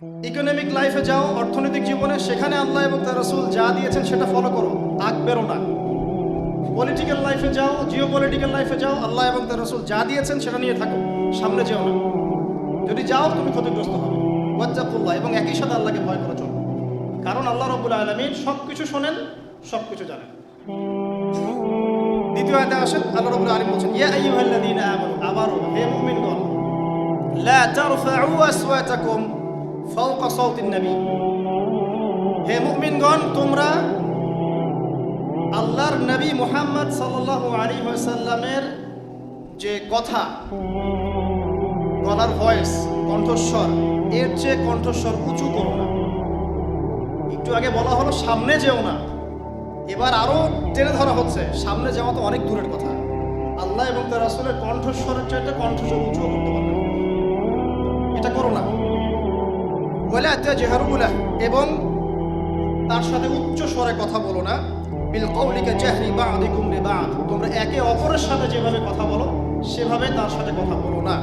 Economic লাইফে যাও, অর্থনৈতিক জীবনে, সেখানে আল্লাহ এবং তার রসুল যা দিয়েছেন সেটা ফলো করো, আগ বেরো না। পলিটিক্যাল লাইফে যাও জিও পলিটিক্যাল লাইফে যাও, আল্লাহ এবং তার রসুল যা দিয়েছেন সেটা নিয়ে থাকো, সামনে যেও না। যদি যাও, তুমি ক্ষতিগ্রস্ত হবে। ওয়াজ্জাকুল্লাহ এবং একই সাথে আল্লাহকে ভয় করে চলো। কারণ আল্লাহ রব্বুল আলমিন সব কিছু শোনেন সব কিছু জানেন। দ্বিতীয় আয়তে আসেন, আল্লাহ রব্বুল আলম বলছেন, ইয়া আইয়ুহাল্লাযীনা আমানু আবারও হে মুমিনগণ, লা তারফাউ আসওয়াতাকুম ফাওকা সাওতিন নবী। হে মুমিনগণ, তোমরা আল্লাহর নবী মুহাম্মদ সাল্লাল্লাহু আলাইহি ওয়াসাল্লামের যে কথা, গলার ভয়েস কণ্ঠস্বর, এর চেয়ে কণ্ঠস্বর উঁচু করো না। একটু আগে বলা হলো, সামনে যেও না। এবার আরও টেনে ধরা হচ্ছে, সামনে যাওয়া তো অনেক দূরের কথা। আল্লাহ এবং তার আসলে কণ্ঠস্বরের চাইতে কণ্ঠস্বর উঁচু এবং তার সাথে উচ্চ স্বরে কথা বলো না। বিল কৌলিকা জাহরি বা আদিকুম রে বা তোমরা একে অপরের সাথে যেভাবে কথা বলো, সেভাবে তার সাথে কথা বলো না।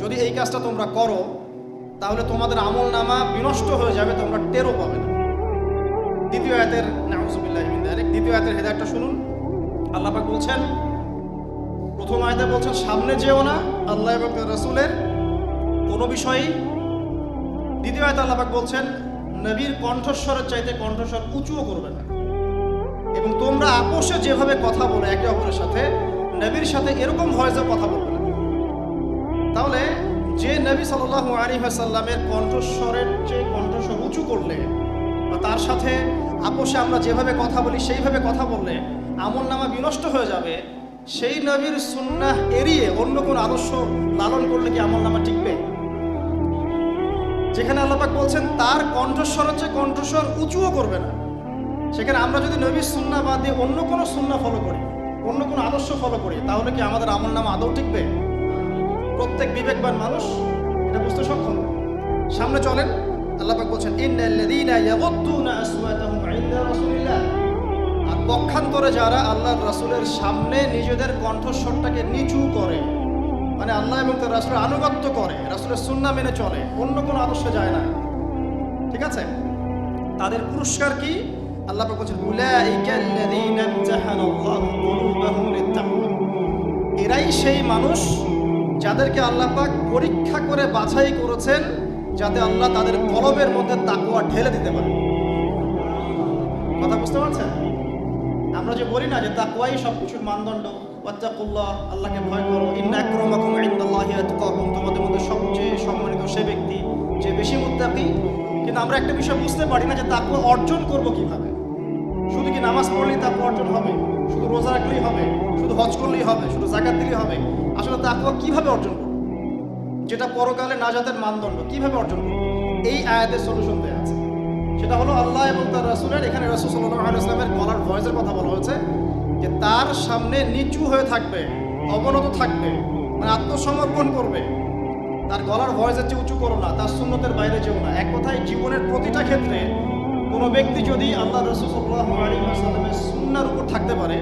যদি এই কাজটা তোমরা করো, তাহলে তোমাদের আমল নামা বিনষ্ট হয়ে যাবে, তোমরা টেরও পাবে না। দ্বিতীয় আয়তের, নাউজুবিল্লাহ দ্বিতীয় আয়াতের হেদায়তটা শুনুন। আল্লাপাক বলছেন প্রথম আয়াতে বলছেন সামনে যেও না, আল্লাহ এবং রাসূলের কোনো বিষয়েই। দ্বিতীয় আয়াতে আল্লাহাক বলছেন, নবীর কণ্ঠস্বরের চাইতে কণ্ঠস্বর উঁচুও করবে না। এবং তোমরা আপোষে যেভাবে কথা বলো একে অপরের সাথে, নবীর সাথে এরকম ভয়েসে কথা বলবে না। তাহলে যে নবী সাল্লাল্লাহু আলী সাল্লামের কণ্ঠস্বরের যে কণ্ঠস্বর উঁচু করলে বা তার সাথে আপোষে আমরা যেভাবে কথা বলি সেইভাবে কথা বললে, আমল নামা বিনষ্ট হয়ে যাবে সেই নবীর সুন্নাহ এড়িয়ে অন্য কোন আদর্শ লালন করলে কি আমল নামা টিকবে? যেখানে আল্লাপাক বলছেন, তার কণ্ঠস্বর হচ্ছে কণ্ঠস্বর উঁচুও করবে না। সেখানে আমরা যদি নবীর সুন্না বাদ দিয়ে অন্য কোনো সুন্না ফলো করি, অন্য কোনো আদর্শ ফলো করি, তাহলে কি আমাদের আমল নাম আদৌ টিকবে? প্রত্যেক বিবেকবান মানুষ এটা বুঝতে সক্ষম। সামনে চলেন, আল্লাহ পাক বলছেন ইন্নাল্লাযীনা ইয়াগুদ্দুনা আসওয়াতাহুম ইনদা রাসূলিল্লাহ। পক্ষান্তরে যারা আল্লাহর রাসূলের সামনে নিজেদের কণ্ঠস্বরটাকে নিচু করে মানে আল্লাহ এবং তার রাসূলের আনুগত্য করে, রাসূলের সুন্না মেনে চলে, অন্য কোনো আদর্শে যায় না। ঠিক আছে? তাদের পুরস্কার কি? আল্লাহ বলছেন এরাই সেই মানুষ যাদেরকে আল্লাহ পাক পরীক্ষা করে বাছাই করেছেন যাতে আল্লাহ তাদের কলবের মধ্যে তাকওয়া ঢেলে দিতে পারে। কথা বুঝতে পারছেন? আমরা যে বলি না যে তাকওয়াই সব কিছুর মানদণ্ড, ওয়াত্তাকুল্লাহ, আল্লাহকে ভয় করো। ইনদাল্লাহি আতকাকুম, তোমাদের মধ্যে সবচেয়ে সম্মানিত সে ব্যক্তি যে বেশি মুত্তাকি। কিন্তু আমরা একটা বিষয় বুঝতে পারি না যে তাকুয়া অর্জন করব কীভাবে। শুধু কি নামাজ পড়লেই তাকওয়া অর্জন হবে? শুধু রোজা রাখলেই হবে? শুধু হজ করলেই হবে? শুধু জাকাত দিলেই হবে? আসলে তাকওয়া কীভাবে অর্জন করব? যেটা পরকালে নাজাতের মানদণ্ড, কীভাবে অর্জন করব? এই আয়াতের সলিউশন সেটা হলো আল্লাহ এবং তার রাসূলের। এখানে রাসূল সাল্লাল্লাহু আলাইহি ওয়াসাল্লামের গলার ভয়েসের কথা বলা হয়েছে যে তার সামনে নিচু হয়ে থাকবে, অবনত থাকবে মানে আত্মসমর্পণ করবে। তার গলার ভয়েসের চেয়ে উঁচু করো না, তার সুন্নতের বাইরে যেও না। এক কথায় জীবনের প্রতিটা ক্ষেত্রে কোনো ব্যক্তি যদি আল্লাহ রসুল সাল্লাহ আলী সাল্লামের সুন্নার উপর থাকতে পারে,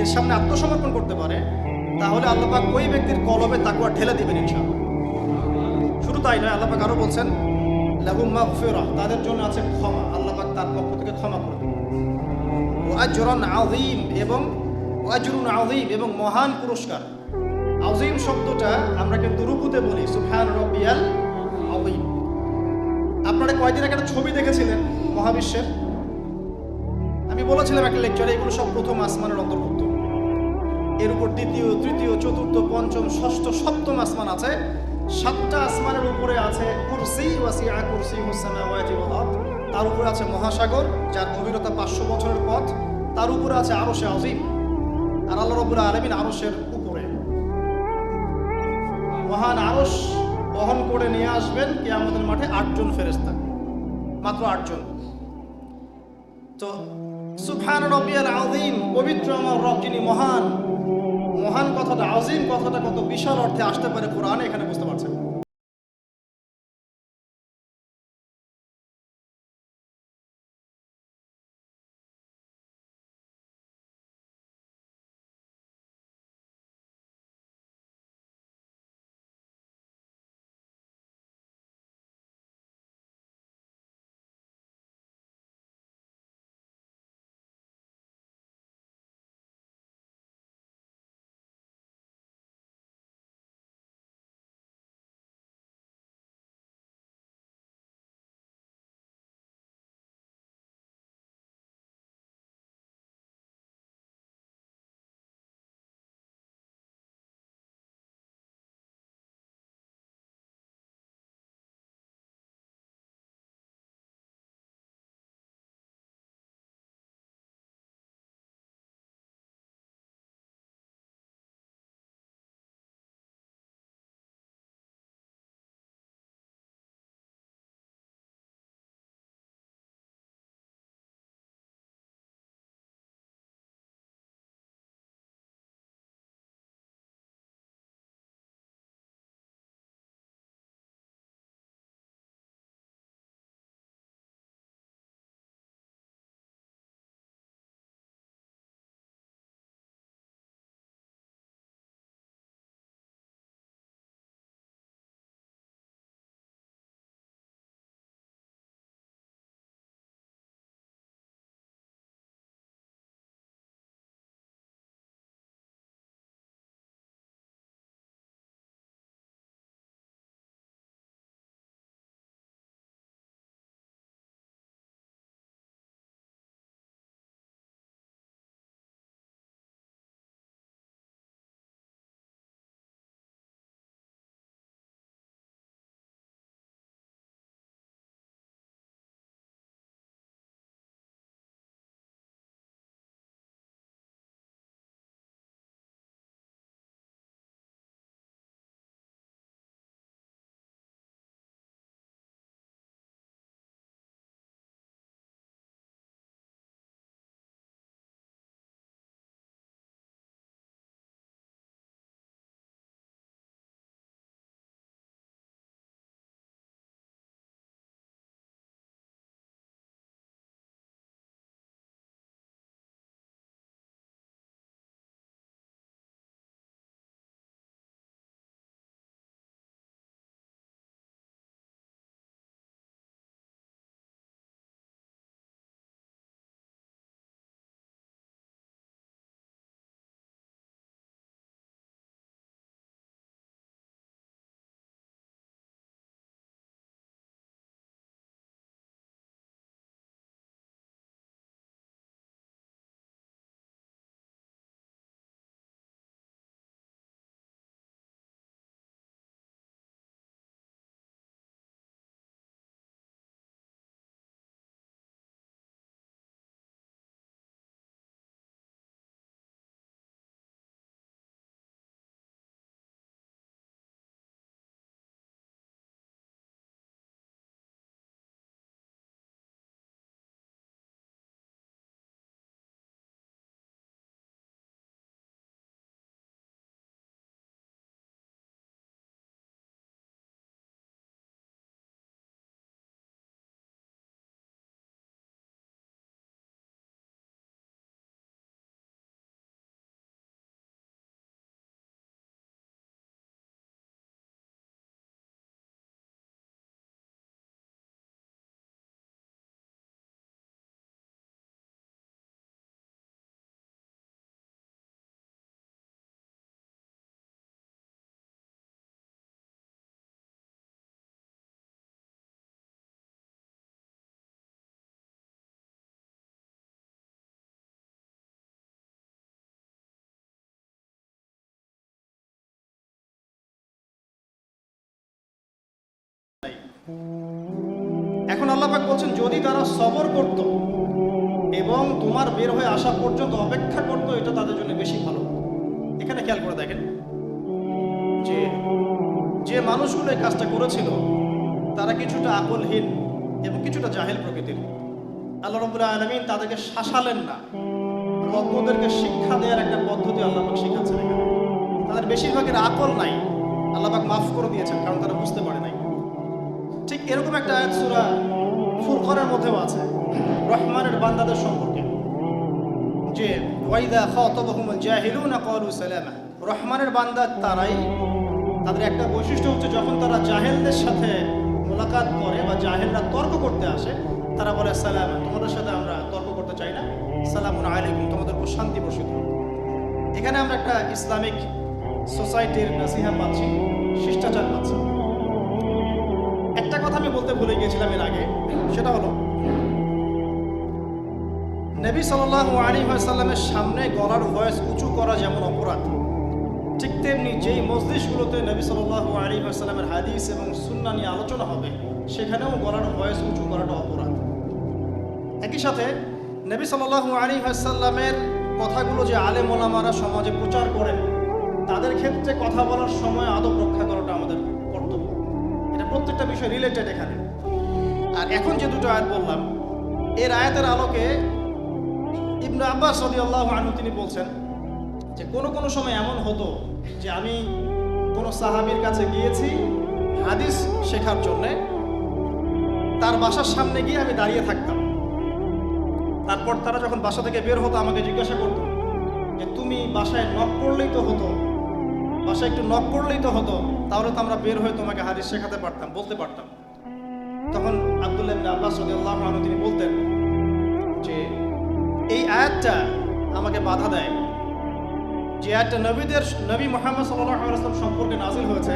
এর সামনে আত্মসমর্পণ করতে পারে, তাহলে আল্লাপাক ওই ব্যক্তির কলবে তাকুয়া ঠেলে দিবেন ইনশাআল্লাহ। শুধু তাই নয় আল্লাপাক আরও বলছেন লাহুম্মা ফেরা তাদের জন্য আছে ক্ষমা। আল্লাপাক তার পক্ষ থেকে ক্ষমা করে দেবেন। ওয়াজরন আযীম এবং ওয়াজরুন আযীম এবং মহান পুরস্কার। আযীম শব্দটা আমরা কিন্তু রুকুতে বলি, সুবহান রাব্বিয়াল আযীম। আপনারা কয়দিন আগে একটা ছবি দেখেছিলেন মহাবিশ্বের? আমি বলেছিলাম একটা লেকচারে এগুলো সব প্রথম আসমানের অন্তর্ভুক্ত। এর উপর দ্বিতীয়, তৃতীয়, চতুর্থ, পঞ্চম, ষষ্ঠ, সপ্তম আসমান আছে। সাতটা আসমানের উপরে আছে কুরসি, ওয়াসিআ কুরসি মুসামাওয়াতি ওয়াল আরদ। তার উপরে আছে মহাসাগর, যার গভীরতা পাঁচশো বছরের পথ। তার উপরে আছে আরশে আজিম। আর আল্লাহ রব্বুল আলামিন আরশের উপরে। মহান আরশ বহন করে নিয়ে আসবেন কিয়ামতের মাঠে আটজন ফেরেশতা। মাত্র আটজন। তো সুবহান রব্বিয়াল আযীম, পবিত্র আমার রব যিনি মহান মহান কথাটা আজিম কথাটা কত বিশাল অর্থে আসতে পারে কোরআনে এখানে বুঝতে পারছেন। এখন আল্লাপাক বলছেন, যদি তারা সবর করত এবং তোমার বের হয়ে আসা পর্যন্ত অপেক্ষা করতো, এটা তাদের জন্য বেশি ভালো। এখানে খেয়াল করে দেখেন যে যে মানুষগুলো এই কাজটা করেছিল, তারা কিছুটা আকলহীন এবং কিছুটা জাহেল প্রকৃতির। আল্লাহ রবুল্লাহ আলমিন তাদেরকে শাসালেন না। রব্বদেরকে শিক্ষা দেওয়ার একটা পদ্ধতি আল্লাপাক শিখাচ্ছেন তাদের বেশিরভাগের আকল নাই। আল্লাপাক মাফ করে দিয়েছেন, কারণ তারা বুঝতে পারে নাই ঠিক এরকম একটা আয়াত সুরা ফুরকনের মধ্যেও আছে, রহমানের বান্দাদের সম্পর্কে। যে, ওয়াইদা খাতাবাহুমুল জাহিলুনা ক্বালু সালামা। রহমানের বান্দা তারাই, তাদের একটা বৈশিষ্ট্য হচ্ছে যখন তারা জাহেলদের সাথে মোলাকাত করে বা জাহেলরা তর্ক করতে আসে, তারা বলে, সালাম, তোমাদের সাথে আমরা তর্ক করতে চাই না। সালামুন আলাইকুম, তোমাদের উপর শান্তি বর্ষিত এখানে আমরা একটা ইসলামিক সোসাইটির নাসিহা পাচ্ছি, শিষ্টাচার পাচ্ছি। কথা আমি বলতে ভুলে গিয়েছিলাম এর আগে, সেটা হলো, নবী সাল্লাহ আলী সাল্লামের সামনে গলার ভয়েস উঁচু করা যেমন অপরাধ, ঠিক তেমনি যেই মসজিদগুলোতে নবী সাল্লাহ আলী সাল্লামের হাদিস এবং সুন্না নিয়ে আলোচনা হবে, সেখানেও গলার ভয়েস উঁচু করাটা অপরাধ। একই সাথে, নবী সাল্লাহ আলী সাল্লামের কথাগুলো যে আলেম ওলামারা সমাজে প্রচার করেন, তাদের ক্ষেত্রে কথা বলার সময় আদব রক্ষা এটা প্রত্যেকটা বিষয় রিলেটেড এখানে। আর এখন যে দুটো আয়াত বললাম, এর আয়াতের আলোকে ইবনু আব্বাস সদি আল্লাহ আনু তিনি বলছেন যে, কোনো কোনো সময় এমন হতো যে, আমি কোনো সাহাবির কাছে গিয়েছি হাদিস শেখার জন্যে, তার বাসার সামনে গিয়ে আমি দাঁড়িয়ে থাকতাম। তারপর তারা যখন বাসা থেকে বের হতো, আমাকে জিজ্ঞাসা করতো যে, তুমি বাসায় নক করলেই তো হতো। বাসায় একটু নক করলেই তো হতো, তাহলে তো আমরা বের হয়ে তোমাকে হাদিস শেখাতে পারতাম, বলতে পারতাম। তখন আব্দুল্লাহ আব্বাস আনহু তিনি বলতেন যে, এই আয়াতটা আমাকে বাধা দেয়। যে আয়াতটা নবীদের, নবী মোহাম্মদ ওয়াসাল্লাম সম্পর্কে নাজিল হয়েছে,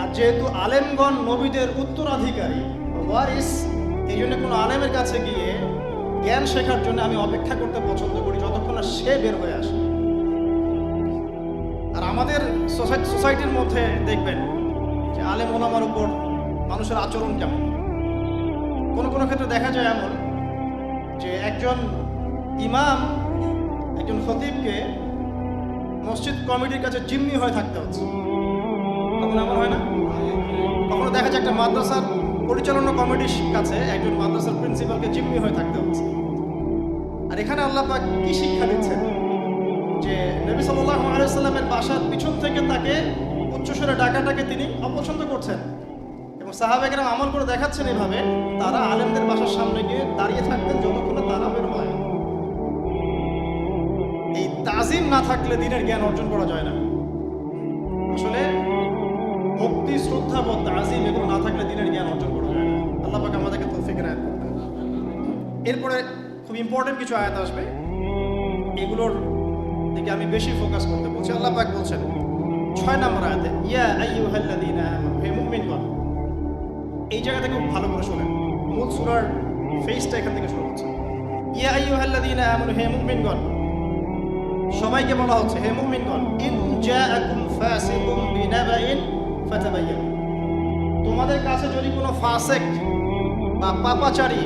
আর যেহেতু আলেমগণ নবীদের উত্তরাধিকারী, ওয়ারিস, এই জন্য কোনো আলেমের কাছে গিয়ে জ্ঞান শেখার জন্য আমি অপেক্ষা করতে পছন্দ করি, যতক্ষণ না সে বের হয়ে আসে। আমাদের সোসাইটি সোসাইটির মধ্যে দেখবেন যে আলেম ওলামার উপর মানুষের আচরণ কেমন। কোনো কোনো ক্ষেত্রে দেখা যায় এমন যে একজন ইমাম একজন খতিবকে মসজিদ কমিটির কাছে জিম্মি হয়ে থাকতে হচ্ছে। তখন এমন হয় না? কখনো দেখা যায় একটা মাদ্রাসার পরিচালনা কমিটির কাছে একজন মাদ্রাসার প্রিন্সিপালকে জিম্মি হয়ে থাকতে হচ্ছে। আর এখানে আল্লাহ কি শিক্ষা দিচ্ছেন? যে নবী সাল্লাল্লাহু আলাইহি সাল্লামের বাসার পিছন থেকে তাকে উচ্চস্বরে ডাকাটাকে তিনি অপছন্দ করছেন। এবং সাহাবেকেরা আমল করে দেখাচ্ছেন এভাবে, তারা আলেমদের বাসার সামনে গিয়ে দাঁড়িয়ে থাকতেন যতক্ষণ তারা বের হয়। এই তাজিম না থাকলে দিনের জ্ঞান অর্জন করা যায় না। আসলে ভক্তি, শ্রদ্ধা বোধ তাজিম এগুলো না থাকলে দিনের জ্ঞান অর্জন করা যায় না। আল্লাহ পাক আমাদেরকে তৌফিক রায় এরপরে খুব ইম্পর্টেন্ট কিছু আয়াত আসবে। এগুলোর দিকে আমি বেশি ফোকাস করতে বলছি। আল্লাহ পাক বলছেন, ছয় নম্বর আয়াতে, ইয়া আইয়ুহাল্লাযীনা হে মুমিনগণ। এই জায়গা থেকে খুব ভালো করে শোনেন। মূল সূরার ফেসটা এখান থেকে শুরু হচ্ছে। ইয়া আইয়ুহাল্লাযীনা আমানু, হে মুমিনগণ। সবাইকে বলা হচ্ছে, হে মুমিনগণ, ইন জাআকুম ফাসিকুম বিনাবাইন ফাতাবায়ানু তোমাদের কাছে যদি কোনো ফাসেক বা পাপাচারী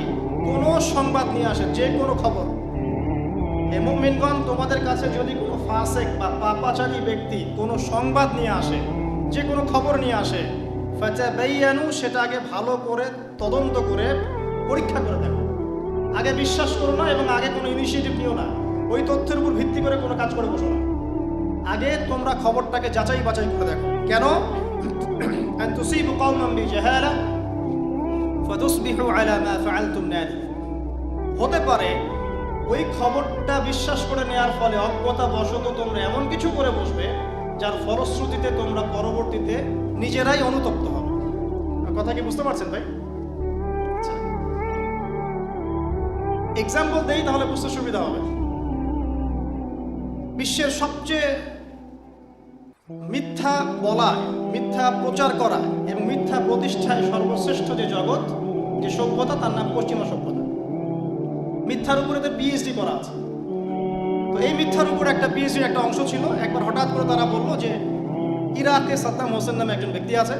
কোনো সংবাদ নিয়ে আসে, যে কোনো খবর হে মুমিনগণ, তোমাদের কাছে যদি কোনো ফাসেক বা পাপাচারী ব্যক্তি কোনো সংবাদ নিয়ে আসে, যে কোনো খবর নিয়ে আসে বেইয়ানু সেটা আগে ভালো করে তদন্ত করে পরীক্ষা করে দেখো। আগে বিশ্বাস করো না এবং আগে কোনো ইনিশিয়েটিভ নিও না। ওই তথ্যের উপর ভিত্তি করে কোনো কাজ করে বসো না। আগে তোমরা খবরটাকে যাচাই বাছাই করে দেখো। কেন? তুসিবু কওমান বিজাহালা ফাতুসবিহু আলা মা ফাআলতুম নাদিমিন হতে পারে ওই খবরটা বিশ্বাস করে নেওয়ার ফলে অজ্ঞতা বশত তোমরা এমন কিছু করে বসবে, যার ফলশ্রুতিতে তোমরা পরবর্তীতে নিজেরাই অনুতপ্ত হবে। কথা কি বুঝতে পারছেন ভাই? আচ্ছা। এক্সাম্পল দেই তাহলে বুঝতে সুবিধা হবে। বিশ্বের সবচেয়ে মিথ্যা বলা মিথ্যা প্রচার করা এবং মিথ্যা প্রতিষ্ঠায় সর্বশ্রেষ্ঠ যে জগৎ, যে সভ্যতা, তার নাম পশ্চিমা সভ্যতা। মিথ্যার উপরে তো পিএইচডি করা আছে। তো এই মিথ্যার উপর একটা পিএইচডির একটা অংশ ছিল। একবার হঠাৎ করে তারা বলল যে, ইরাকে সাদ্দাম হোসেন নামে একজন ব্যক্তি আছে।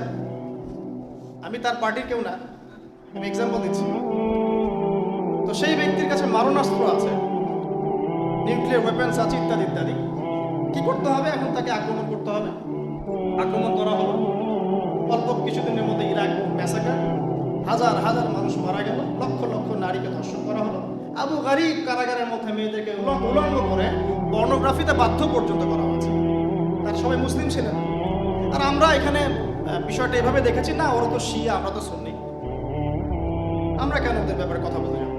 আমি তার পার্টির কেউ না, আমি এক্সাম্পল দিচ্ছি। তো সেই ব্যক্তির কাছে মারণাস্ত্র আছে নিউক্লিয়ার ওয়েপেন্স আছে, ইত্যাদি ইত্যাদি। কি করতে হবে? এখন তাকে আক্রমণ করতে হবে। আক্রমণ করা হলো। অল্প কিছুদিনের মধ্যে ইরাক ম্যাসাকার হাজার হাজার মানুষ মারা গেল। লক্ষ লক্ষ নারীকে ধর্ষণ করা হলো। আবু গারিব কারাগারের মধ্যে মেয়েদেরকে উলঙ্গ করে পর্নোগ্রাফিতে বাধ্য পর্যন্ত করা হয়েছে। তার সবাই মুসলিম ছিলেন। আর আমরা এখানে বিষয়টা এভাবে দেখেছি, না, ওরা তো শিয়া, আমরা তো শুনি আমরা কেন ওদের ব্যাপারে কথা বলতে যাব?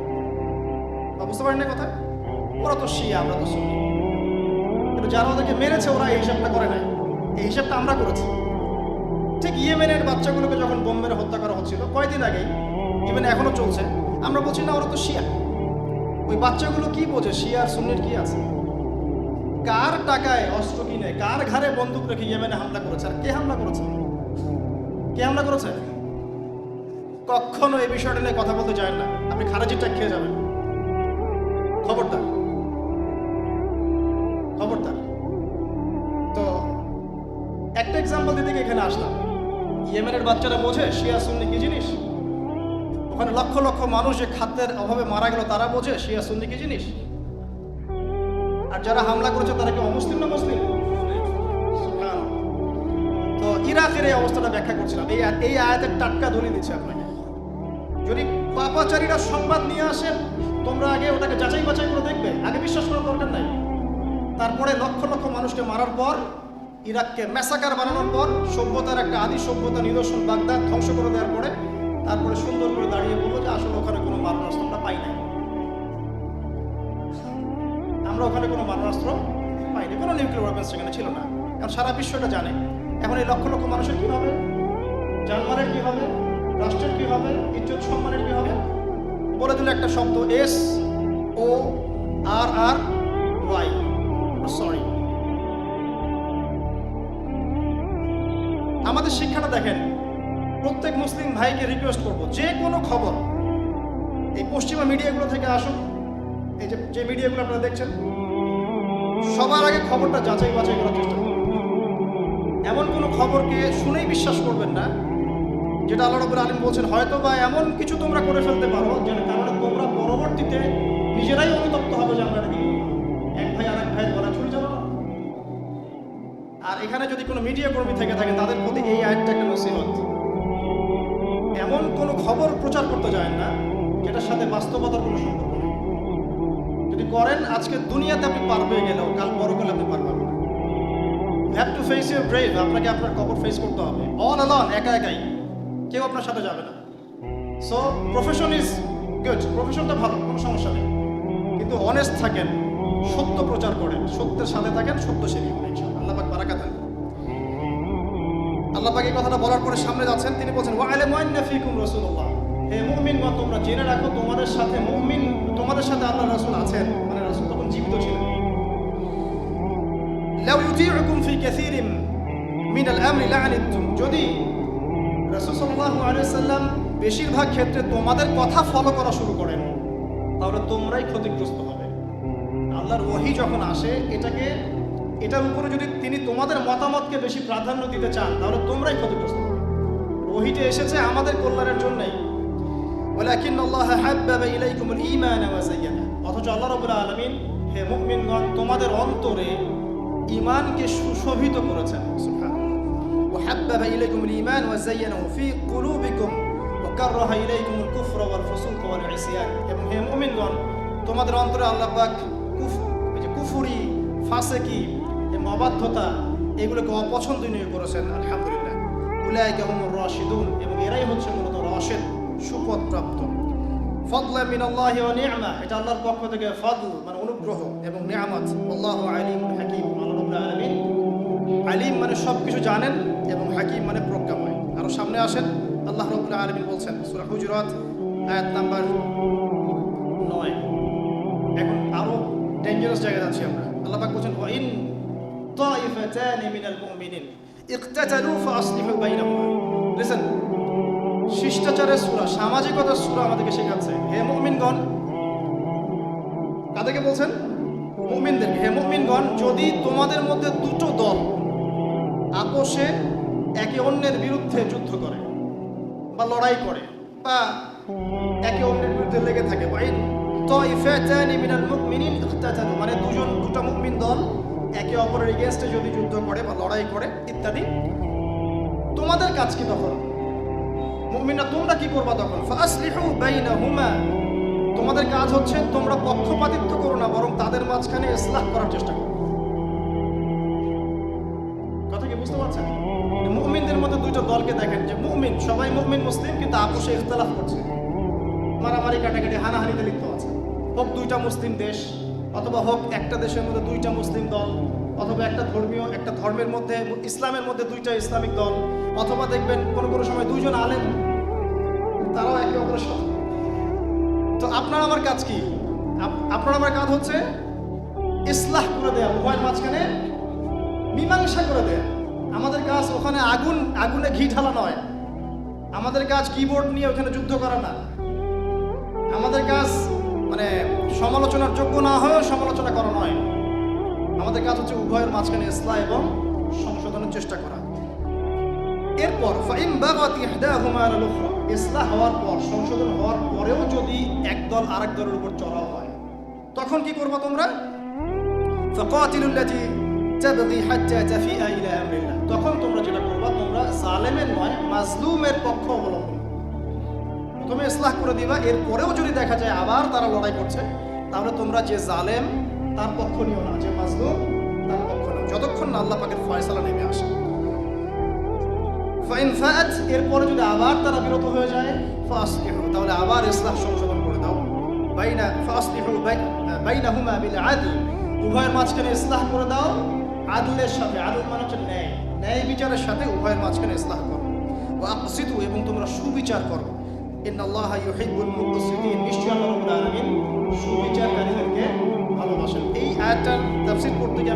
বুঝতে পারেন না কথা? ওরা তো শিয়া, আমরা তো শুনি কিন্তু যারা ওদেরকে মেরেছে, ওরা এই হিসাবটা করে নাই। এই হিসাবটা আমরা করেছি। ঠিক ইয়েমেনের বাচ্চাগুলোকে যখন বোম মেরে হত্যা করা হচ্ছিল কয়েকদিন আগেই, ইভেন এখনও চলছে, আমরা বলছি, না, ওরা তো শিয়া। ওই বাচ্চাগুলো কি বোঝে? শিয়া আর সুন্নির কি আছে? কার টাকায় অস্ত্র কিনে, কার ঘাড়ে বন্দুক রেখে ইয়েমেনে হামলা করেছে? আর কে হামলা করেছে? কে হামলা করেছে? কখনো এই বিষয়টা নিয়ে কথা বলতে যায় না। আপনি খারাজিটা খেয়ে যাবেন। খবরদার। খবরদার। তো একটা এক্সাম্পল দিতে এখানে আসলাম। ইয়েমেনের বাচ্চারা বোঝে, শিয়া সুন্নি কি জিনিস? ওখানে লক্ষ লক্ষ মানুষ যে খাদ্যের অভাবে মারা গেল, তারা বোঝে শিয়া সুন্নি কি জিনিস? আর যারা হামলা করেছে, তারা কি অমুসলিম না মুসলিম? তো ইরাকের এই অবস্থাটা ব্যাখ্যা করছিলাম। এই এই আয়াতের টাটকা ধরে দিচ্ছে আপনাকে। যদি পাপাচারীরা সংবাদ নিয়ে আসেন তোমরা আগে ওটাকে যাচাই বাছাই করে দেখবে। আগে বিশ্বাস করার দরকার নাই। তারপরে লক্ষ লক্ষ মানুষকে মারার পর, ইরাককে ম্যাসাকার বানানোর পর, সভ্যতার একটা আদি সভ্যতা নিদর্শন বাগদাদ ধ্বংস করে দেওয়ার পরে তারপরে সুন্দর করে দাঁড়িয়ে বলল যে আসলে ওখানে কোনো মারণাস্ত্র আমরা পাই নাই। আমরা ওখানে কোনো মারণাস্ত্র পাইনি। কোনো নিউক্লিয়ার ওয়েপেন্স সেখানে ছিল না। কারণ সারা বিশ্বটা জানে। এখন এই লক্ষ লক্ষ মানুষের কী হবে? জানমানের কী হবে? রাষ্ট্রের কী হবে? ইজ্জত সম্মানের কী হবে? বলে দিল একটা শব্দ S O R R Y sorry আমাদের শিক্ষাটা দেখেন প্রত্যেক মুসলিম ভাইকে রিকোয়েস্ট করব, যে কোনো খবর। এই পশ্চিমা মিডিয়াগুলো থেকে আসুক এই যে মিডিয়াগুলো আপনারা দেখছেন, সবার আগে খবরটা যাচাই বাছাই করার চেষ্টা করুন। এমন কোনো খবরকে শুনেই বিশ্বাস করবেন না, যেটা আল্লাহ রবুল আলম বলছেন হয়তো বা এমন কিছু তোমরা করে ফেলতে পারো যেটা কারণে তোমরা পরবর্তীতে নিজেরাই অনুতপ্ত হবে যে আমরা এক ভাই আর এক ভাইয়ের গলা ছুড়ে যাব না আর এখানে যদি কোনো মিডিয়া কর্মী থেকে থাকে তাদের প্রতি এই আয়টা একটা নসিহত। এমন কোনো খবর প্রচার করতে যায় না, যেটার সাথে বাস্তবতার কোনো সম্পর্ক যদি করেন, আজকে দুনিয়াতে আপনি পার পেয়ে গেলেও, কাল পরকালে আপনি পার পাবেন have to face your brave আপনাকে আপনার কবর ফেস করতে হবে। অল অ্যালন একা একাই। কেউ আপনার সাথে যাবে না। সো প্রফেশন ইজ গুড প্রফেশনটা ভালো, কোনো সমস্যা নেই। কিন্তু অনেস্ট থাকেন, সত্য প্রচার করেন। সত্যের সাথে থাকেন, সত্য সেবী হন আল্লাহ পাক কথাটা বলার পরে সামনে যাচ্ছেন, তিনি বলছেন হে তোমরা জেনে রাখো, তোমাদের সাথে মুমিন, তোমাদের সাথে আল্লাহ রাসূল আছেন। মানে রাসূল তখন জীবিত ছিলেন। লাউ ইউতিউকুম ফি কাসীরিম আমরি যদি রাসূল সাল্লাল্লাহু আলাইহি বেশিরভাগ ক্ষেত্রে তোমাদের কথা ফলো করা শুরু করেন, তাহলে তোমরাই ক্ষতিগ্রস্ত হবে। আল্লাহর ওহি যখন আসে, এটাকে এটার উপরে যদি তিনি তোমাদের মতামতকে বেশি প্রাধান্য দিতে চান তাহলে তোমরাই ক্ষতিগ্রস্ত হবে ওহিটা এসেছে আমাদের কল্যাণের জন্যই ولكن الله حبب إليكم الإيمان وزينه অথচ আল্লাহ রাব্বুল আলামিন হে মুমিনগণ তোমাদের অন্তরে ঈমানকে সুশোভিত করেছেন সুবহানাল্লাহ وحبب إليكم الإيمان وزينه في قلوبكم وكره إليكم الكفر والفسوق والعصيان এবং হে মুমিনগণ তোমাদের অন্তরে আল্লাহ পাক কুফ এই যে কুফরি ফাসেকি এই অবাধ্যতা, এগুলোকে অপছন্দনীয় করেছেন, আলহামদুলিল্লাহ। উলাইকা হুমুর রাশিদুন, এবং এরাই হচ্ছে মূলত রাশিদ সুপথ প্রাপ্ত ফদলা মিনাল্লাহি ওয়া নি'মা, এটা আল্লাহর পক্ষ থেকে ফদল মানে অনুগ্রহ এবং নিয়ামত আল্লাহু আলিমুল হাকিম, আল্লাহ আলামিন। আলিম মানে সব কিছু জানেন এবং হাকিম মানে প্রজ্ঞাময়। আরও সামনে আসেন, আল্লাহ রাব্বুল আলামিন বলছেন, সূরা হুজুরাত, আয়াত নাম্বার নয়। এখন আরও ডেঞ্জারাস জায়গায় যাচ্ছি আমরা। আল্লাহ পাক বলছেন ইন طائفتان من المؤمنين اقتتلوا فاصلحوا بينهما লিসেন শিষ্টাচারের সূরা সামাজিকতার সূরা আমাদেরকে শেখাচ্ছে হে মুমিনগণ কাদেরকে বলছেন মুমিনদেরকে হে মুমিনগণ যদি তোমাদের মধ্যে দুটো দল আপোষে একে অন্যের বিরুদ্ধে যুদ্ধ করে বা লড়াই করে বা একে অন্যের বিরুদ্ধে লেগে থাকে বা ইন তাইফাতানি মিনাল মুমিনিন ইখতাতালু মানে দুজন দুটো মুমিন দল একে অপরের এগেইনস্টে যদি যুদ্ধ করে বা লড়াই করে, ইত্যাদি। তোমাদের কাজ কি তখন? মুমিনরা তোমরা কি করবা তখন? তোমাদের কাজ হচ্ছে তোমরা পক্ষপাতিত্ব করো না, বরং তাদের মাঝখানে ইসলাহ করার চেষ্টা করো। কথা কি বুঝতে পারছেন? মুমিনদের মধ্যে দুইটা দলকে দেখেন, যে মুমিন, সবাই মুমিন, মুসলিম, কিন্তু আপোষে ইখতলাফ করছে। মারামারি, কাটাকাটি, হানাহানিতে লিপ্ত আছে। হোক দুইটা মুসলিম দেশ অথবা হোক একটা দেশের মধ্যে দুইটা মুসলিম দল, অথবা একটা ধর্মীয়, একটা ধর্মের মধ্যে, ইসলামের মধ্যে দুইটা ইসলামিক দল, অথবা দেখবেন কোনো কোনো সময় দুইজন আলেম, তারাও একে অপরের তো আপনার আমার কাজ কি? আপ- আপনার আমার কাজ হচ্ছে ইসলাহ করে দেয়া, উভয়ের মাঝখানে মীমাংসা করে দেয়া। আমাদের কাজ ওখানে আগুন, আগুনে ঘি ঢালা নয়। আমাদের কাজ কিবোর্ড নিয়ে ওখানে যুদ্ধ করা না। আমাদের কাজ মানে সমালোচনার যোগ্য না হয়েও সমালোচনা করা নয়। আমাদের কাজ হচ্ছে উভয়ের মাঝখানে ইসলাহ এবং সংশোধনের চেষ্টা করা। এরপর ইসলাহ হওয়ার পর, সংশোধন হওয়ার পরেও যদি একদল আরেক দলের উপর চড়াও হয়, তখন কি করবে তোমরা? তখন তোমরা যেটা করবা, তোমরা জালেমের নয়, মাজলুমের পক্ষ অবলম্বন। প্রথমে ইসলাহ করে দিবা, এরপরেও যদি দেখা যায় আবার তারা লড়াই করছে তাহলে তোমরা যে জালেম, তার পক্ষ নিও না। যে মাজলুম, তার পক্ষ নিও। যতক্ষণ না আল্লাহ পাকের ফয়সালা নেমে আসে। ফাইন ফাত, এরপরে যদি আবার তারা বিরত হয়ে যায়, ফাসলিহু, তাহলে আবার ইসলাহ সংশোধন করে দাও। বাইনা, ফাসলিহু বাইনাহুমা বিল আদল। উভয়ের মাঝখানে ইসলাহ করে দাও। আদলের সাথে, আদল মানে হচ্ছে ন্যায়। ন্যায় বিচারের সাথে উভয়ের মাঝখানে ইসলাহ করো। ও আকসিদু এবং তোমরা সুবিচার করো। আল্লাহ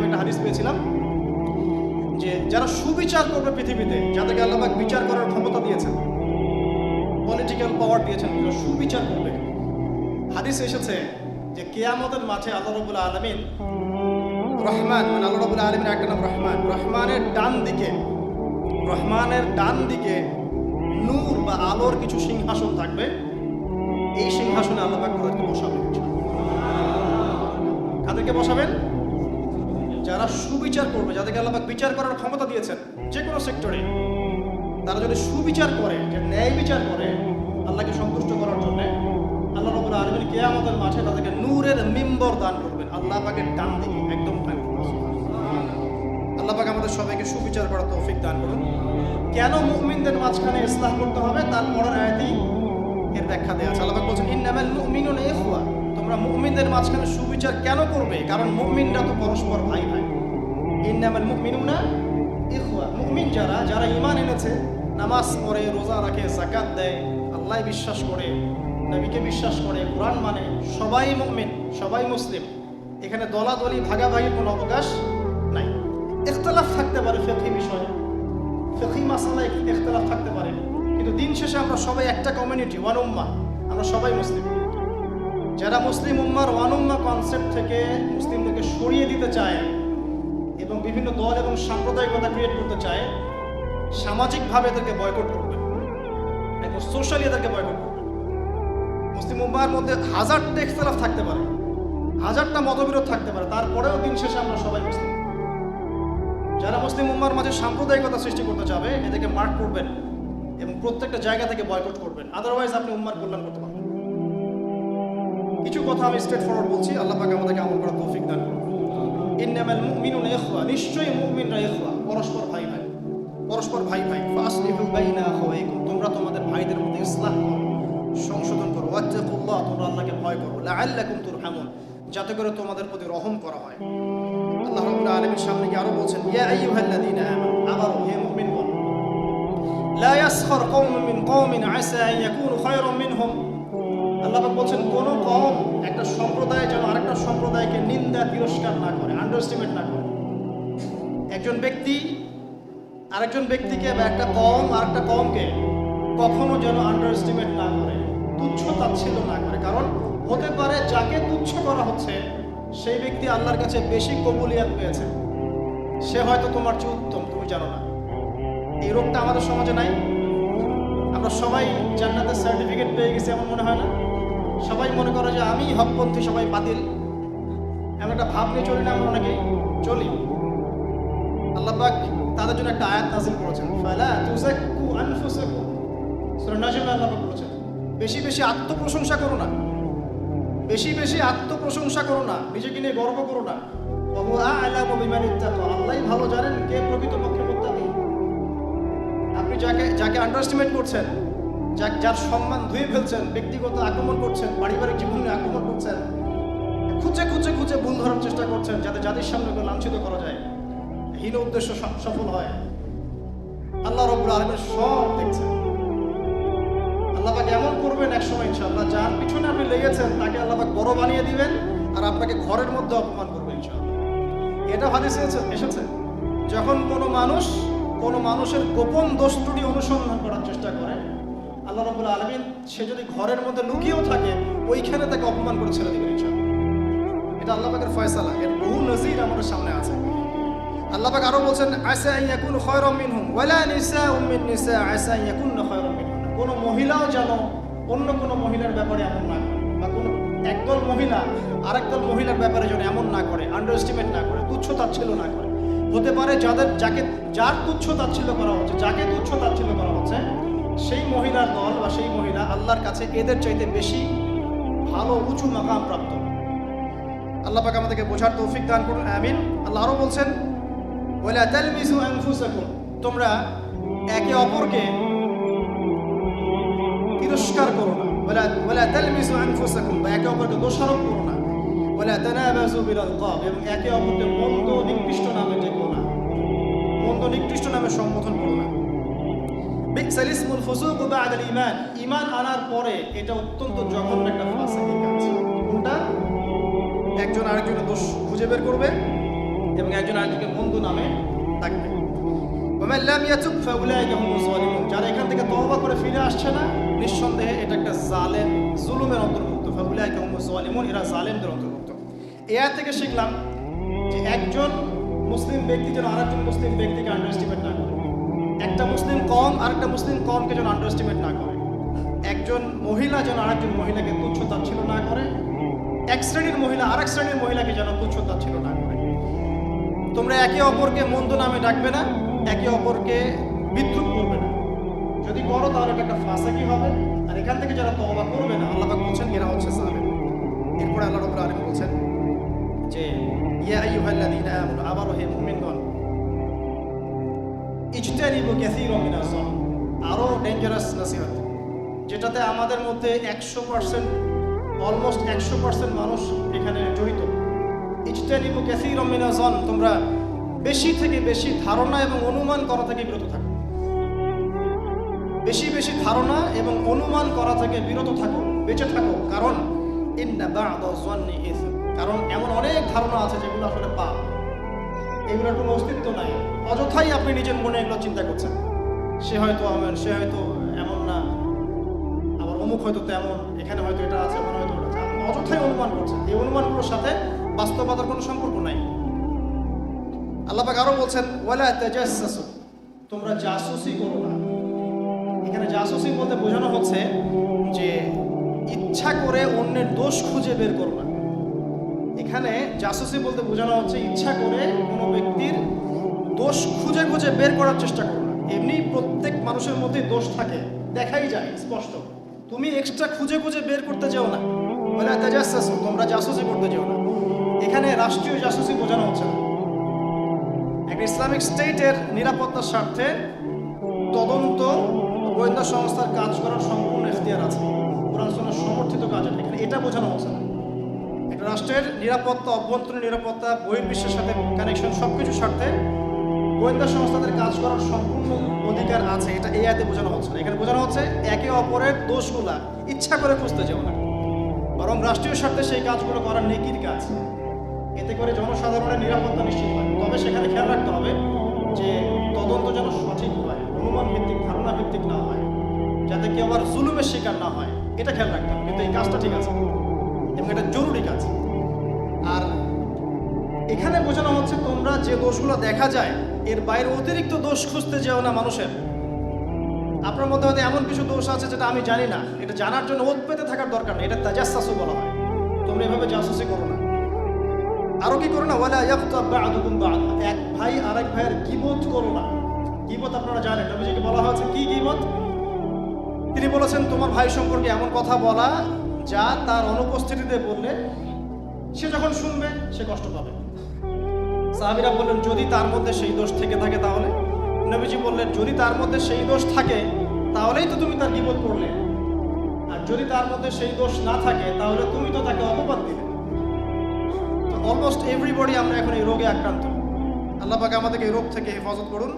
একটা হাদিস পেয়েছিলাম যে যারা সুবিচার করবে পৃথিবীতে, যাদেরকে আল্লাহবাক বিচার করার ক্ষমতা দিয়েছেন পলিটিক্যাল পাওয়ার দিয়েছেন সুবিচার করবে। হাদিস এসেছে যে কেয়ামতের মাঠে আল্লাহ রবুল আলমিন রহমান মানে আল্লাহ রবুল একটা নাম রহমান, রহমানের ডান দিকে, রহমানের ডান দিকে নূর বা আলোর কিছু সিংহাসন থাকবে। এই সিংহাসনে আল্লাহবাক তাদেরকে বসাবেন। কাদেরকে বসাবেন? যারা সুবিচার করবে, যাদেরকে আল্লাহ বিচার করার ক্ষমতা দিয়েছেন, যে কোনো সেক্টরে। তারা যদি সুবিচার করে, যে ন্যায় বিচার করে, আল্লাহকে সন্তুষ্ট করার জন্য, আল্লাহ রবুল আলমিন কেয়ামতের মাঠে তাদেরকে নূরের মিম্বর দান করবেন। আল্লাহ পাকের ডান দিকে একদম ডান দিকে। আল্লাহ আমাদের সবাইকে সুবিচার করার তৌফিক দান করুন। কেন মুমিনদের মাঝখানে ইসলাম করতে হবে? তার পরের আয়াতেই এর ব্যাখ্যা দেওয়া আছে। আল্লাহবাক বলছেন, ইন্নামাল মুমিনুনা ইখওয়া। তোমরা মুমিনদের মাঝখানে সুবিচার কেন করবে? কারণ মুমিনরা তো পরস্পর ভাই ভাই। ইন্নামাল মুমিনুনা ইখওয়া। মুমিন যারা যারা ঈমান এনেছে, নামাজ পড়ে, রোজা রাখে, যাকাত দেয়, আল্লাহ বিশ্বাস করে, নবীকে বিশ্বাস করে, কোরআন মানে সবাই মুমিন, সবাই মুসলিম। এখানে দলাদলি, ভাগাভাগির কোনো অবকাশ ইখতলাফ থাকতে পারে ফিকহি বিষয়ে। ফিকহি মাসালা ইখতলাফ থাকতে পারে। কিন্তু দিন শেষে আমরা সবাই একটা কমিউনিটি ওয়ান উম্মা আমরা সবাই মুসলিম। যারা মুসলিম উম্মার ওয়ান উম্মা কনসেপ্ট থেকে মুসলিমদেরকে সরিয়ে দিতে চায় এবং বিভিন্ন দল এবং সাম্প্রদায়িকতা ক্রিয়েট করতে চায়, সামাজিকভাবে এদেরকে বয়কট করবে। এবং সোশ্যালি এদেরকে বয়কট করবে। মুসলিম উম্মার মধ্যে হাজারটা ইখতলাফ থাকতে পারে। হাজারটা মতবিরোধ থাকতে পারে। তারপরেও দিন শেষে আমরা সবাই মুসলিম। যারা মুসলিম উম্মার মাঝে সাম্প্রদায়িকতা সৃষ্টি করতে চাবে, এদেরকে মার্ক করবেন এবং প্রত্যেকটা জায়গা থেকে বয়কট করবেন। আদারওয়াইজ আপনি উম্মার কল্যাণ করতে পারবেন কিছু কথা আমি স্ট্রেট ফরওয়ার্ড বলছি, আল্লাহ পাক আমাদেরকে আমল করার তৌফিক দান করুন। ইন্নামাল মুমিনুনা ইখওয়া, নিশ্চয়ই মুমিনরা ইখওয়া, পরস্পর ভাই ভাই। পরস্পর ভাই ভাই। ফাসলিহু বাইনা আখাওয়াইকুম, তোমরা তোমাদের ভাইদের মধ্যে ইসলাহ করো, সংশোধন করো। ওয়াত্তাকুল্লাহ, তোমরা আল্লাহকে ভয় করো। লাআল্লাকুম তুরহামুন, যাতে করে তোমাদের প্রতি রহম করা হয়। আল্লাহ রাব্বুল আলামিন সামনে গিয়ে আরও বলছেন, ইয়া আইয়ুহাল্লাযীনা আমানু আবার হে মুমিনগণ, লা ইয়াসখার কওমুন মিন কওমিন আসা আন ইয়াকুনু খায়রাম মিনহুম। আল্লাহ বলছেন, কোন কম একটা সম্প্রদায় যেন আরেকটা সম্প্রদায়কে নিন্দা, তিরস্কার না করে আন্ডারস্টিমেট না করে। একজন ব্যক্তি, আরেকজন ব্যক্তিকে বা একটা কম আর একটা কমকে কখনো যেন আন্ডারস্টিমেট না করে, তুচ্ছ তাচ্ছিল্য না করে। কারণ হতে পারে যাকে তুচ্ছ করা হচ্ছে সেই ব্যক্তি আল্লাহর কাছে বেশি কবুলিয়াত পেয়েছে। সে হয়তো তোমার চেয়ে উত্তম, তুমি জানো না। এই রোগটা আমাদের সমাজে নাই? আমরা সবাই জান্নাতের সার্টিফিকেট পেয়ে গেছি, এমন মনে হয় না? সবাই মনে করে যে আমি হকপন্থী, সবাই বাতিল। এমন একটা ভাব নিয়ে চলি না আমরা অনেকেই। চলি। আল্লাহ পাক তাদের জন্য একটা আয়াত নাজিল করেছেন। ফালা তুজাক্কু আনফুসাকুম। সূরা নাজমে আল্লাহ পাক বলেছেন, বেশি বেশি আত্মপ্রশংসা করো না। বেশি বেশি আত্মপ্রশংসা করো না, নিজেকে নিয়ে গর্ব করো না। বাবু আলামু বিমান ইত্তাকা আল্লাহই ভালো জানেন কে প্রকৃতপক্ষে মুত্তাকি। আপনি যাকে যাকে আন্ডারস্টিমেট করছেন, যাক, যার সম্মান ধুয়ে ফেলছেন, ব্যক্তিগত আক্রমণ করছেন, পারিবারিক জীবনে আক্রমণ করছেন, খুঁজে খুঁজে খুঁজে ভুল ধরার চেষ্টা করছেন যাতে জাতির সামনে লাঞ্ছিত করা যায়। হীন উদ্দেশ্য সফল হয়। আল্লাহ রব্বুল আলমের সব দেখছেন। আল্লাহ পাক এমন করবেন এক সময় ইনশাআল্লাহ, যার পিছনে আপনি লেগেছেন, তাকে আল্লাহ পাক বড় বানিয়ে দিবেন আর আপনাকে ঘরের মধ্যে অপমান করবেন ইনশাআল্লাহ। এটা হাদিসে এসে- এসেছে, যখন কোনো মানুষ, কোনো মানুষের গোপন দোষ ত্রুটি অনুসন্ধান করার চেষ্টা করে, আল্লাহ রবুল আলমিন, সে যদি ঘরের মধ্যে লুকিয়েও থাকে, ওইখানে তাকে অপমান করে ছেড়ে দিবেন ইনশাআল্লাহ। এটা আল্লাহ ফয়সালা, এর বহু নজির আমাদের সামনে আছে। আল্লাহ পাক আরও বলছেন আসা ইয়াকুন খায়রাম মিনহুম, ওয়ালা নিসাউম মিন নিসা আসা ইয়াকুন খায়রাম কোন মহিলাও যেন অন্য কোনো মহিলার ব্যাপারে এমন না করে, বা কোন একদল মহিলা আরেকদল মহিলার ব্যাপারে যেন এমন না করে আন্ডার এস্টিমেট না করে তুচ্ছ তাচ্ছিল্য না করে। হতে পারে যাদের, যাকে, যার তুচ্ছ তাচ্ছিল্য করা হচ্ছে, যাকে তুচ্ছ তাচ্ছিল্য করা হচ্ছে, সেই মহিলার দল বা সেই মহিলা আল্লাহর কাছে এদের চাইতে বেশি ভালো, উঁচু মাকাম প্রাপ্ত। আল্লাহ পাক আমাদেরকে বোঝার তৌফিক দান করুন, আমিন। আল্লাহ আরও বলছেন তোমরা একে অপরকে তিরস্কার করো না ওয়ালা ওয়ালা তালমিজু আনফুসাকুম একে অপরকে দোষারোপ করো না ওয়ালা তানাবাজু বিল আলকাব এবং একে অপরকে মন্দ নিকৃষ্ট নামে ডেকো না। মন্দ নিকৃষ্ট নামে সম্বোধন করো না। আনার পরে এটা অত্যন্ত জঘন্য একটা কাজ। কোনটা? একজন আরেকজনের দোষ খুঁজে বের করবে এবং একজন আরেকজনকে বন্ধু নামে হুমুজ যারা এখান থেকে তওবা করে ফিরে আসছে না নিঃসন্দেহে এটা একটা জালেম, জুলুমের অন্তর্ভুক্ত। ফাউলাইকা হুমুজ এরা জালেমদের অন্তর্ভুক্ত। এ আয়াত থেকে শিখলাম যে একজন মুসলিম ব্যক্তি যেন আরেকজন মুসলিম ব্যক্তিকে আন্ডারস্টিমেট না করে। একটা মুসলিম কম, আরেকটা মুসলিম কমকে যেন আন্ডারস্টিমেট না করে। একজন মহিলা যেন আরেকজন মহিলাকে তুচ্ছ তাচ্ছিল্য না করে। এক শ্রেণির মহিলা আরেক শ্রেণির মহিলাকে যেন তুচ্ছ তাচ্ছিল্য না করে। তোমরা একে অপরকে মন্দ নামে ডাকবে না, একে অপরকে বিদ্রুপ করবে না। যদি করো তাহলে এটা একটা ফাঁসাকি হবে। আর এখান থেকে যারা তওবা করবে না, আল্লাহ বলছেন, এরা হচ্ছে জালেম এরপরে আল্লাহ রাব্বুল আলামিন বলছেন যে, ইয়া আইয়ুহাল্লাযীনা আমানু আবারও হে মুমিনগণ ইজতানিবু কাসীরাম মিনাজ জান আরও ডেঞ্জারাস নসিহত, যেটাতে আমাদের মধ্যে একশো পার্সেন্ট অলমোস্ট একশো পার্সেন্ট মানুষ এখানে জড়িত। ইজতানিবু কাসীরাম মিনাজ জান তোমরা বেশি থেকে বেশি ধারণা এবং অনুমান করা থেকে বিরত থাকো। বেশি বেশি ধারণা এবং অনুমান করা থেকে বিরত থাকো বেঁচে থাকো কারণ কারণ এমন অনেক ধারণা আছে যেগুলো আসলে পাপ। এগুলোর কোনো অস্তিত্ব নাই। অযথাই আপনি নিজের মনে এগুলো চিন্তা করছেন। সে হয়তো আমার সে হয়তো এমন না। আবার অমুক হয়তো তেমন, এখানে হয়তো এটা আছে, ওখানে হয়তো ওটা আছে। অযথাই অনুমান করছেন। এই অনুমানগুলোর সাথে বাস্তবতার কোনো সম্পর্ক নাই। আল্লাহ পাক আরও বলছেন, ওয়ালা তাজাসসু। তোমরা জাসুসি করো না। এখানে জাসুসি বলতে বোঝানো হচ্ছে যে ইচ্ছা করে অন্যের দোষ খুঁজে বের করো না। এখানে জাসুসি বলতে বোঝানো হচ্ছে ইচ্ছা করে কোনো ব্যক্তির দোষ খুঁজে খুঁজে বের করার চেষ্টা করো না। এমনি প্রত্যেক মানুষের মধ্যে দোষ থাকে, দেখাই যায়, স্পষ্ট। তুমি এক্সট্রা খুঁজে খুঁজে বের করতে যেও না। বলে তাজাসসু তোমরা জাসুসি করতে যেও না। এখানে রাষ্ট্রীয় জাসুসি বোঝানো হচ্ছে না। একটা ইসলামিক স্টেটের নিরাপত্তার স্বার্থে তদন্ত গোয়েন্দা সংস্থার কাজ করার সম্পূর্ণ এখতিয়ার আছে। কোরআন সমর্থিত কাজ। এখানে এটা বোঝানো হচ্ছে না। একটা রাষ্ট্রের নিরাপত্তা, অভ্যন্তরীণ নিরাপত্তা, বহির্বিশ্বের সাথে কানেকশন সব কিছুর স্বার্থে গোয়েন্দা সংস্থাদের কাজ করার সম্পূর্ণ অধিকার আছে। এটা এই আয়তে বোঝানো হচ্ছে না। এখানে বোঝানো হচ্ছে একে অপরের দোষগুলা ইচ্ছা করে খুঁজতে যাও না। বরং রাষ্ট্রীয় স্বার্থে সেই কাজগুলো করার নেকির কাজ। এতে করে জনসাধারণের নিরাপত্তা নিশ্চিত হয়। তবে সেখানে খেয়াল রাখতে হবে যে তদন্ত যেন সঠিক হয়। অনুমান ভিত্তিক ভিত্তিক না হয়, যাতে কেউ আবার জুলুমের শিকার না হয়। এটা খেয়াল রাখতে হবে, কিন্তু এই কাজটা ঠিক আছে এবং এটা জরুরি কাজ। আর এখানে বোঝানো হচ্ছে তোমরা যে দোষগুলো দেখা যায়, এর বাইরে অতিরিক্ত দোষ খুঁজতে যেও না মানুষের। আপনার মধ্যে হয়তো এমন কিছু দোষ আছে যেটা আমি জানি না, এটা জানার জন্য ওত পেতে থাকার দরকার নেই, এটা তাজাসসাসু বলা হয়। তোমরা এভাবে জাসুসি করো না। আরও কি করো না? ওয়ালা এক ভাই আরেক ভাইয়ের গীবত করো না। গীবত আপনারা জানেন, নবীজিকে বলা হয়েছে, কি গীবত? তিনি বলেছেন, তোমার ভাই সম্পর্কে এমন কথা বলা যা তার অনুপস্থিতিতে বললে সে যখন শুনবে, সে কষ্ট পাবে। সাহাবিরা বললেন, যদি তার মধ্যে সেই দোষ থেকে থাকে তাহলে? নবীজি বললেন, যদি তার মধ্যে সেই দোষ থাকে, তাহলেই তো তুমি তার গীবত করলে আর যদি তার মধ্যে সেই দোষ না থাকে, তাহলে তুমি তো তাকে অপবাদ দিলে। অলমোস্ট এভরিবডি আমরা এখন এই রোগে আক্রান্ত। আল্লাহ পাকে আমাদেরকে এই রোগ থেকে হেফাজত করুন।